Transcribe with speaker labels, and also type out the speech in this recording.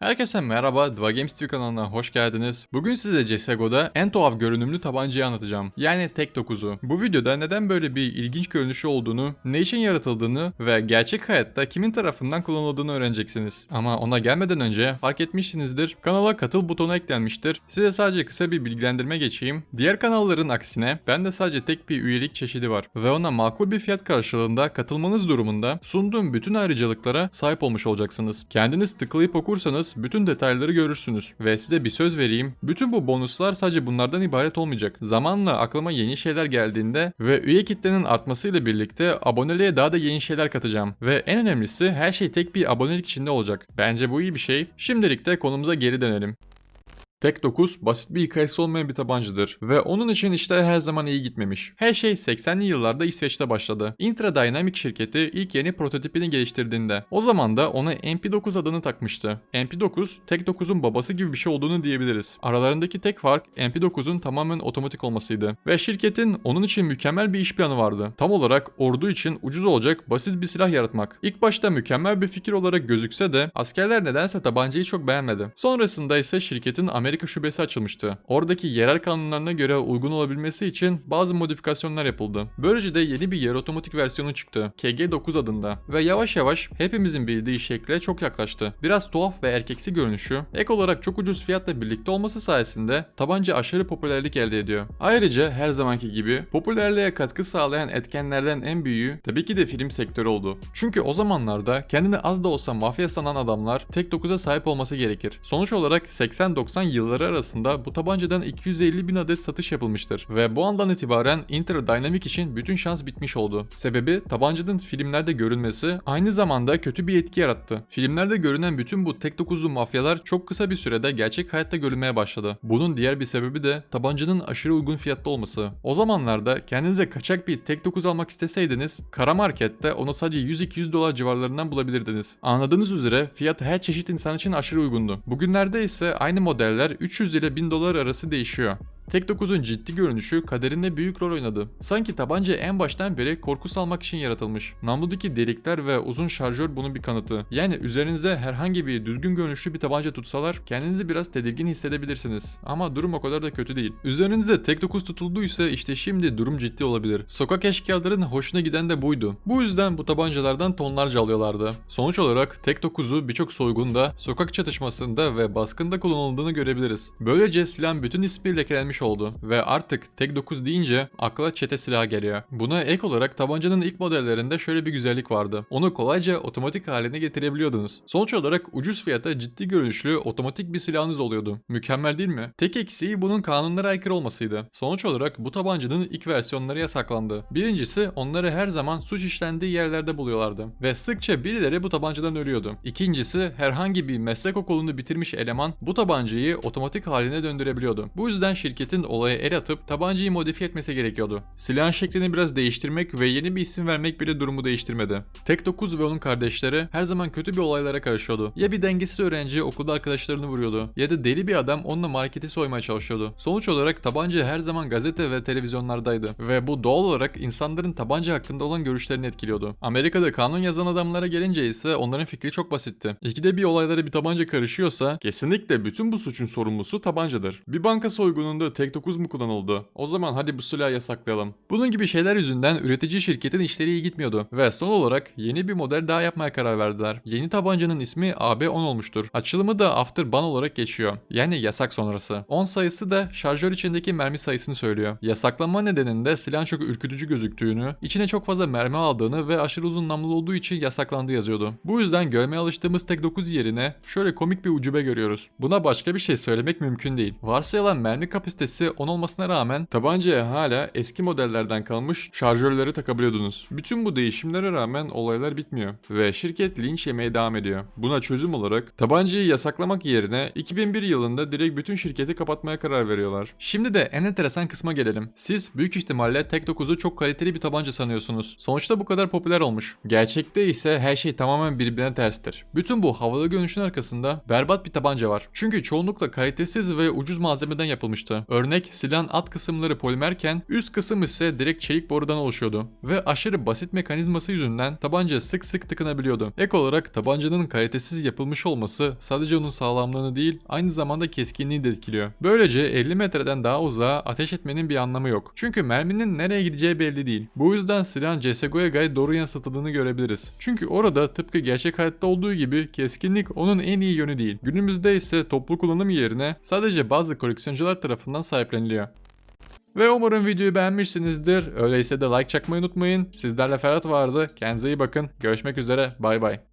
Speaker 1: Herkese merhaba, Dva Games TV kanalına hoş geldiniz. Bugün size CSGO'da en tuhaf görünümlü tabancayı anlatacağım. Yani Tek 9'u. Bu videoda neden böyle bir ilginç görünüşü olduğunu, ne için yaratıldığını ve gerçek hayatta kimin tarafından kullanıldığını öğreneceksiniz. Ama ona gelmeden önce fark etmişsinizdir, kanala katıl butonu eklenmiştir. Size sadece kısa bir bilgilendirme geçeyim. Diğer kanalların aksine bende sadece tek bir üyelik çeşidi var ve ona makul bir fiyat karşılığında katılmanız durumunda sunduğum bütün ayrıcalıklara sahip olmuş olacaksınız. Kendiniz tıklayıp okursanız bütün detayları görürsünüz ve size bir söz vereyim. Bütün bu bonuslar sadece bunlardan ibaret olmayacak. Zamanla aklıma yeni şeyler geldiğinde ve üye kitlenin artmasıyla birlikte aboneliğe daha da yeni şeyler katacağım. Ve en önemlisi her şey tek bir abonelik içinde olacak. Bence bu iyi bir şey. Şimdilik de konumuza geri dönelim. Tek 9 basit bir hikayesi olmayan bir tabancadır ve onun için işte her zaman iyi gitmemiş. Her şey 80'li yıllarda İsveç'te başladı. Intra Dynamic şirketi ilk yeni prototipini geliştirdiğinde o zaman da ona MP9 adını takmıştı. MP9 Tek 9'un babası gibi bir şey olduğunu diyebiliriz. Aralarındaki tek fark MP9'un tamamen otomatik olmasıydı ve şirketin onun için mükemmel bir iş planı vardı. Tam olarak ordu için ucuz olacak basit bir silah yaratmak. İlk başta mükemmel bir fikir olarak gözükse de askerler nedense tabancayı çok beğenmedi. Sonrasında ise şirketin Amerika şubesi açılmıştı. Oradaki yerel kanunlarına göre uygun olabilmesi için bazı modifikasyonlar yapıldı. Böylece de yeni bir yarı otomatik versiyonu çıktı. KG9 adında. Ve yavaş yavaş hepimizin bildiği şekle çok yaklaştı. Biraz tuhaf ve erkeksi görünüşü, ek olarak çok ucuz fiyatla birlikte olması sayesinde tabanca aşırı popülerlik elde ediyor. Ayrıca her zamanki gibi popülerliğe katkı sağlayan etkenlerden en büyüğü tabii ki de film sektörü oldu. Çünkü o zamanlarda kendini az da olsa mafya sanan adamlar tek 9'a sahip olması gerekir. Sonuç olarak 80-90 yılları arasında bu tabancadan 250 bin adet satış yapılmıştır ve bu andan itibaren Inter Dynamic için bütün şans bitmiş oldu. Sebebi tabancanın filmlerde görünmesi aynı zamanda kötü bir etki yarattı. Filmlerde görünen bütün bu tek 9'lu mafyalar çok kısa bir sürede gerçek hayatta görülmeye başladı. Bunun diğer bir sebebi de tabancanın aşırı uygun fiyatlı olması. O zamanlarda kendinize kaçak bir tek 9 almak isteseydiniz kara markette onu sadece 100-200 dolar civarlarından bulabilirdiniz. Anladığınız üzere fiyat her çeşit insan için aşırı uygundu. Bugünlerde ise aynı modeller 300 ile 1000 dolar arası değişiyor. Tek 9'un ciddi görünüşü kaderinde büyük rol oynadı. Sanki tabanca en baştan beri korku salmak için yaratılmış. Namludaki delikler ve uzun şarjör bunun bir kanıtı. Yani üzerinize herhangi bir düzgün görünüşlü bir tabanca tutsalar kendinizi biraz tedirgin hissedebilirsiniz. Ama durum o kadar da kötü değil. Üzerinize tek 9 tutulduysa işte şimdi durum ciddi olabilir. Sokak eşkıyaların hoşuna giden de buydu. Bu yüzden bu tabancalardan tonlarca alıyorlardı. Sonuç olarak tek 9'u birçok soygunda, sokak çatışmasında ve baskında kullanıldığını görebiliriz. Böylece silahın bütün ismi lekelenmiş oldu ve artık tek 9 deyince akla çete silahı geliyor. Buna ek olarak tabancanın ilk modellerinde şöyle bir güzellik vardı. Onu kolayca otomatik haline getirebiliyordunuz. Sonuç olarak ucuz fiyata ciddi görünüşlü otomatik bir silahınız oluyordu. Mükemmel değil mi? Tek eksiği bunun kanunlara aykırı olmasıydı. Sonuç olarak bu tabancanın ilk versiyonları yasaklandı. Birincisi onları her zaman suç işlendiği yerlerde buluyorlardı ve sıkça birileri bu tabancadan ölüyordu. İkincisi herhangi bir meslek okulunu bitirmiş eleman bu tabancayı otomatik haline döndürebiliyordu. Bu yüzden şirketin olaya el atıp tabancayı modifiye etmesi gerekiyordu. Silahın şeklini biraz değiştirmek ve yeni bir isim vermek bile durumu değiştirmedi. Tek 9 ve onun kardeşleri her zaman kötü bir olaylara karışıyordu. Ya bir dengesiz öğrenci okulda arkadaşlarını vuruyordu ya da deli bir adam onunla marketi soymaya çalışıyordu. Sonuç olarak tabanca her zaman gazete ve televizyonlardaydı ve bu doğal olarak insanların tabanca hakkında olan görüşlerini etkiliyordu. Amerika'da kanun yazan adamlara gelince ise onların fikri çok basitti. İkide bir olaylara bir tabanca karışıyorsa kesinlikle bütün bu suçun sorumlusu tabancadır. Bir banka soygununda tek 9 mu kullanıldı? O zaman hadi bu silahı yasaklayalım. Bunun gibi şeyler yüzünden üretici şirketin işleri iyi gitmiyordu ve son olarak yeni bir model daha yapmaya karar verdiler. Yeni tabancanın ismi AB10 olmuştur. Açılımı da Afterburn olarak geçiyor. Yani yasak sonrası. 10 sayısı da şarjör içindeki mermi sayısını söylüyor. Yasaklanma nedeninde silahın çok ürkütücü gözüktüğünü, içine çok fazla mermi aldığını ve aşırı uzun namlulu olduğu için yasaklandı yazıyordu. Bu yüzden görmeye alıştığımız Tek 9 yerine şöyle komik bir ucube görüyoruz. Buna başka bir şey söylemek mümkün değil. Varsayılan mermi kapasitesi 10 olmasına rağmen tabancaya hala eski modellerden kalmış şarjörleri takabiliyordunuz. Bütün bu değişimlere rağmen olaylar bitmiyor ve şirket linç yemeye devam ediyor. Buna çözüm olarak tabancayı yasaklamak yerine 2001 yılında direkt bütün şirketi kapatmaya karar veriyorlar. Şimdi de en enteresan kısma gelelim. Siz büyük ihtimalle Tek 9'u çok kaliteli bir tabanca sanıyorsunuz. Sonuçta bu kadar popüler olmuş. Gerçekte ise her şey tamamen birbirine terstir. Bütün bu havalı görünüşün arkasında berbat bir tabanca var. Çünkü çoğunlukla kalitesiz ve ucuz malzemeden yapılmıştı. Örnek silahın alt kısımları polimerken üst kısım ise direkt çelik borudan oluşuyordu. Ve aşırı basit mekanizması yüzünden tabanca sık sık tıkanabiliyordu. Ek olarak tabancanın kalitesiz yapılmış olması sadece onun sağlamlığını değil aynı zamanda keskinliği de etkiliyor. Böylece 50 metreden daha uzağa ateş etmenin bir anlamı yok. Çünkü merminin nereye gideceği belli değil. Bu yüzden silahın CSGO'ya gayet doğru yansıtıldığını görebiliriz. Çünkü orada tıpkı gerçek hayatta olduğu gibi keskinlik onun en iyi yönü değil. Günümüzde ise toplu kullanım yerine sadece bazı koleksiyoncular tarafından sahipleniliyor. Ve umarım videoyu beğenmişsinizdir. Öyleyse de like çakmayı unutmayın. Sizlerle Ferhat vardı. Kendinize iyi bakın. Görüşmek üzere. Bay bay.